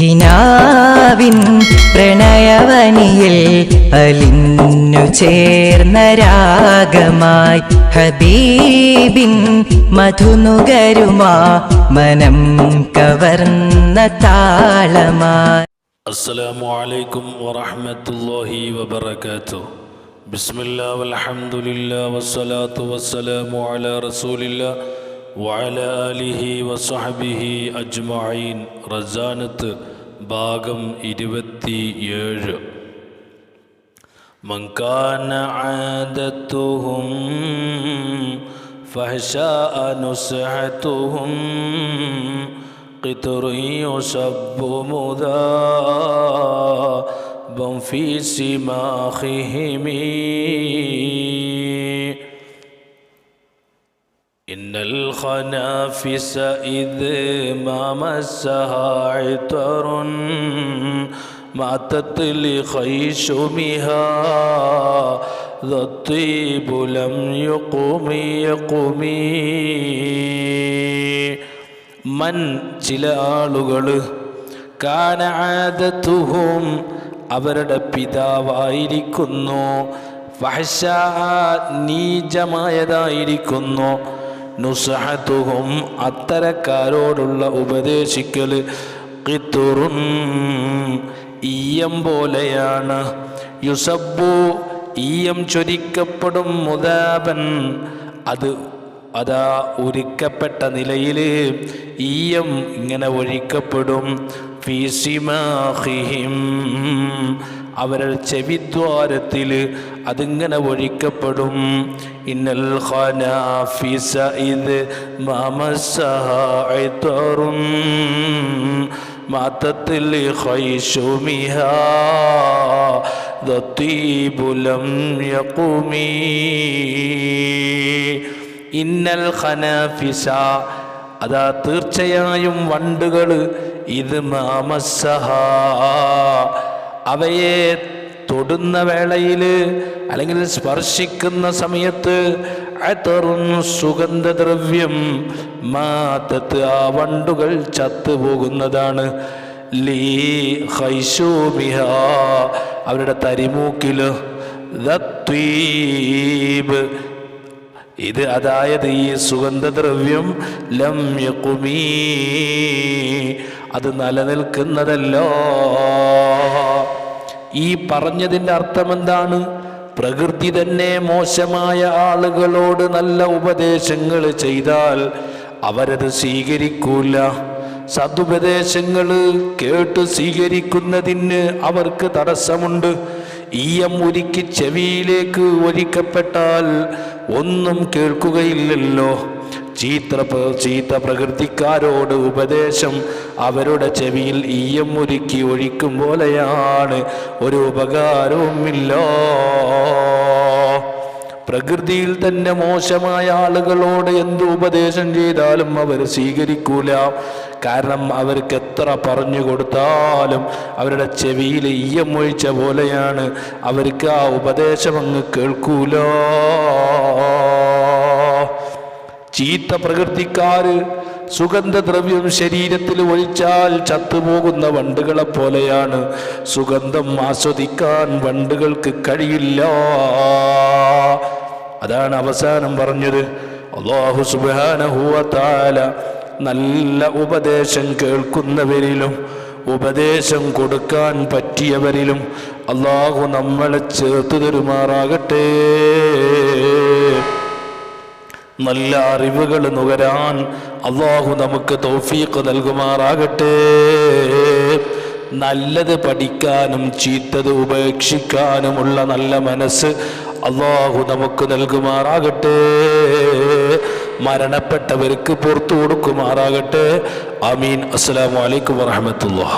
കിനാവിൻ പ്രണയവനിയിൽ അലിന്നു ചേർന്ന രാഗമായി ഹബീബിൻ മധുനുകരുമാ മനം കവർന്ന താളമായി. അസ്സലാമു അലൈക്കും വറഹ്മത്തുള്ളാഹി വബറകാതുഹു. ബിസ്മില്ലാഹിർ റഹ്മാനിർ വസ്സലാത്തു വസ്സലാമു അലാ റസൂലില്ലാഹ് على رسول الله وعلى آله وصحبه أجمعين رزانة ഭാഗം ഇരുപത്തിയേഴ് من كان عادتهم فحشاء نصحتهم قطر يصب مذابا في سماخهم الخنافس إذ ما مسها عطر ماتت لخيشمها ذا الطيب لم يقم يقمي മൻ ചില ആളുകൾ കാനാദത്തുഹും അവരുടെ പിതാവായിരിക്കുന്നു ഫഹശ നീചമായതായിരിക്കുന്നു നുസഹത്തുഹും അത്തരക്കാരോടുള്ള ഉപദേശിക്കൽ കിത്തുറും ഈയം പോലെയാണ്. യുസബു ഈയം ചൊരിക്കപ്പെടും മുതാബൻ അത് അതാ ഒരുക്കപ്പെട്ട നിലയിൽ ഈയം ഇങ്ങനെ ഒഴിക്കപ്പെടും. ഫീസിമാഹിഹിം അവരുടെ ചെവിദ്വാരത്തിൽ അതിങ്ങനെ ഒഴിക്കപ്പെടും. ഇന്നൽ ഖനാഫിസ ഇത് മാമസഹായിത്തറും മാത്തത്തിൽ ഖൈശുമിഹ ദത്തീബുലം യഖുമീ. ഇന്നൽ ഖനാഫിസ അതാ തീർച്ചയായും വണ്ടുകൾ ഇത് മാമസഹ അവയെ തൊടുന്ന വേളയിൽ അല്ലെങ്കിൽ സ്പർശിക്കുന്ന സമയത്ത് അത്തറും സുഗന്ധദ്രവ്യം മാത്തത്ത് ആ വണ്ടുകൾ ചത്തുപോകുന്നതാണ്. ലീ ഹൈശോമിഹ അവരുടെ തരിമൂക്കിൽ ദത്വീബ് ഇത് അതായത് ഈ സുഗന്ധദ്രവ്യം ലമ്യകുമീ അത് നിലനിൽക്കുന്നതല്ലോ. ഈ പറഞ്ഞതിന്റെ അർത്ഥമെന്താണ്? പ്രകൃതി തന്നെ മോശമായ ആളുകളോട് നല്ല ഉപദേശങ്ങൾ ചെയ്താൽ അവരത് സ്വീകരിക്കൂല. സതുപദേശങ്ങൾ കേട്ട് സ്വീകരിക്കുന്നതിന് അവർക്ക് തടസ്സമുണ്ട്. ഈയം ഒരുക്കി ചെവിയിലേക്ക് ഒരുക്കപ്പെട്ടാൽ ഒന്നും കേൾക്കുകയില്ലല്ലോ. ചീത്ത ചീത്ത പ്രകൃതിക്കാരോട് ഉപദേശം അവരുടെ ചെവിയിൽ ഈയം ഒരുക്കി ഒഴിക്കും പോലെയാണ്. ഒരു ഉപകാരവുമില്ല. പ്രകൃതിയിൽ തന്നെ മോശമായ ആളുകളോട് എന്ത് ഉപദേശം ചെയ്താലും അവർ സ്വീകരിക്കൂല. കാരണം അവർക്ക് എത്ര പറഞ്ഞു കൊടുത്താലും അവരുടെ ചെവിയിൽ ഈയം ഒഴിച്ച പോലെയാണ്. അവർക്ക് ആ ഉപദേശം അങ്ങ് കേൾക്കൂല. ചീത്ത പ്രകൃതിക്കാര് സുഗന്ധദ്രവ്യം ശരീരത്തിൽ ഒഴിച്ചാൽ ചത്തുപോകുന്ന വണ്ടുകളെ പോലെയാണ് സുഗന്ധം ആസ്വദിക്കാൻ വണ്ടുകൾക്ക് കഴിയില്ല. അതാണ് അവസാനം പറഞ്ഞത്. അള്ളാഹു സുബാനഹുവത്താല നല്ല ഉപദേശം കേൾക്കുന്നവരിലും ഉപദേശം കൊടുക്കാൻ പറ്റിയവരിലും അള്ളാഹു നമ്മളെ ചേർത്ത് തരുമാറാകട്ടെ. നല്ല അറിവുകൾ നുകരാൻ അള്ളാഹു നമുക്ക് തോഫീക്ക് നൽകുമാറാകട്ടെ. നല്ലത് പഠിക്കാനും ചീത്തത് ഉപേക്ഷിക്കാനുമുള്ള നല്ല മനസ്സ് അള്ളാഹു നമുക്ക് നൽകുമാറാകട്ടെ. മരണപ്പെട്ടവർക്ക് പുറത്തു കൊടുക്കുമാറാകട്ടെ. അമീൻ അസ്സലാമലൈക്കും അലൈക്കും വറഹമത്തുള്ള